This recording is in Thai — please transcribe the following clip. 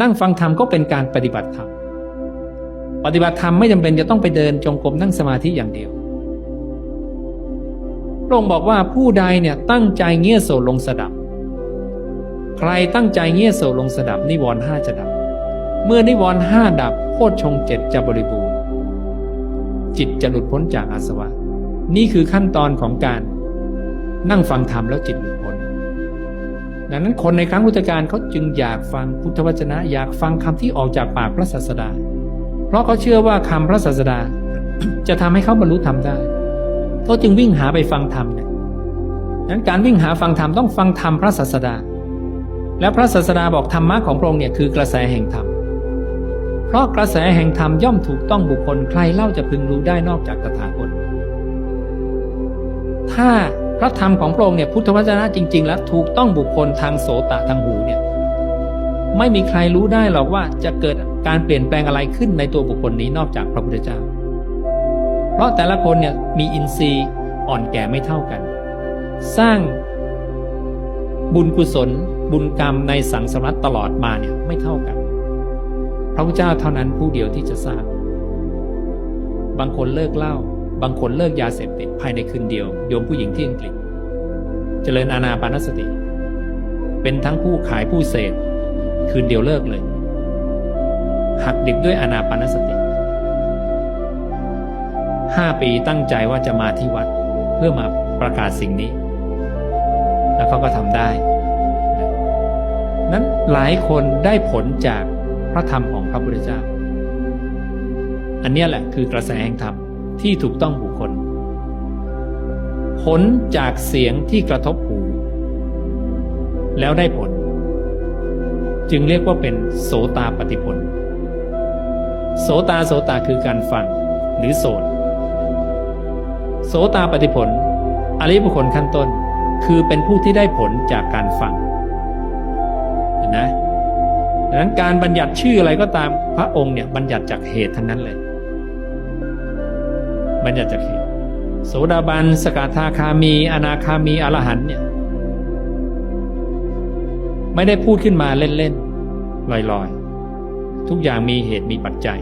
นั่งฟังธรรมก็เป็นการปฏิบัติธรรม ปฏิบัติธรรมไม่จำเป็นจะต้องไปเดินจงกรมนั่งสมาธิอย่างเดียวพระองค์บอกว่าผู้ใดเนี่ยตั้งใจเงี่ยโสลงสดับ ใครตั้งใจเงี่ยโสลงสดับนิวรณ์ห้าจะดับ เมื่อนิวรณ์ห้าดับโพชงเจ็ดจะบริบูรณ์ จิตจะหลุดพ้นจากอาสวะ นี่คือขั้นตอนของการนั่งฟังธรรมแล้วจิตหลุดพ้น ดังนั้นคนในครั้งพุทธกาลเขาจึงอยากฟังพุทธวจนะ อยากฟังคำที่ออกจากปากพระศาสดา เพราะเขาเชื่อว่าคำพระศาสดา จะทำให้เขาบรรลุธรรมได้เขาจึงวิ่งหาไปฟังธรรมเนี่ยดังนั้นการวิ่งหาฟังธรรมต้องฟังธรรมพระศาสดา และพระศาสดาบอกธรรมะของพระองค์เนี่ยคือกระแสแห่งธรรม เพราะกระแสแห่งธรรมย่อมถูกต้องบุคคลใครเล่าจะพึงรู้ได้นอกจากตถาคตถ้า พระธรรมของพระองค์เนี่ยพุทธวจนะจริง ๆ แล้วถูกต้องบุคคลทางโสตะทางหูเนี่ยไม่มีใครรู้ได้หรอกว่าจะเกิดการเปลี่ยนแปลงอะไรขึ้นในตัวบุคคลนี้นอกจากพระพุทธเจ้า เพราะแต่ละคนเนี่ยมีอินทรีย์อ่อนแก่ไม่เท่ากัน สร้างบุญกุศล บุญกรรมในสังสารวัตตลอดมาเนี่ยไม่เท่ากัน พระพุทธเจ้าเท่านั้นผู้เดียวที่จะทราบ บางคนเลิกเล้า บางคนเลิกยาเสพติดภายในคืนเดียว โยมผู้หญิงที่อังกฤษ เจริญอานาปานสติ เป็นทั้งผู้ขายผู้เสพคืนเดียวเลิกเลย หักดิบด้วยอานาปานสติห้าปีตั้งใจว่าจะมาที่วัด เพื่อมาประกาศสิ่งนี้ แล้วเขาก็ทำได้ นั้นหลายคนได้ผลจากพระธรรมของพระพุทธเจ้า อันนี้แหละคือกระแสแห่งธรรม ที่ถูกต้องบุคคล ผลจากเสียงที่กระทบหู แล้วได้ผล จึงเรียกว่าเป็นโสตาปฏิผล โสตาโสตาคือการฟังหรือโสตโสตาปฏิผล อริยบุคคลขั้นต้น คือเป็นผู้ที่ได้ผลจากการฟังเห็นนะดังนั้นการบัญญัติชื่ออะไรก็ตามพระองค์เนี่ยบัญญัติจากเหตุทั้งนั้นเลย บัญญัติจากขีโสดาบัน สกทาคามี อนาคามี อรหันเนี่ยไม่ได้พูดขึ้นมาเล่นๆลอยๆ ทุกอย่างมีเหตุมีปัจจัย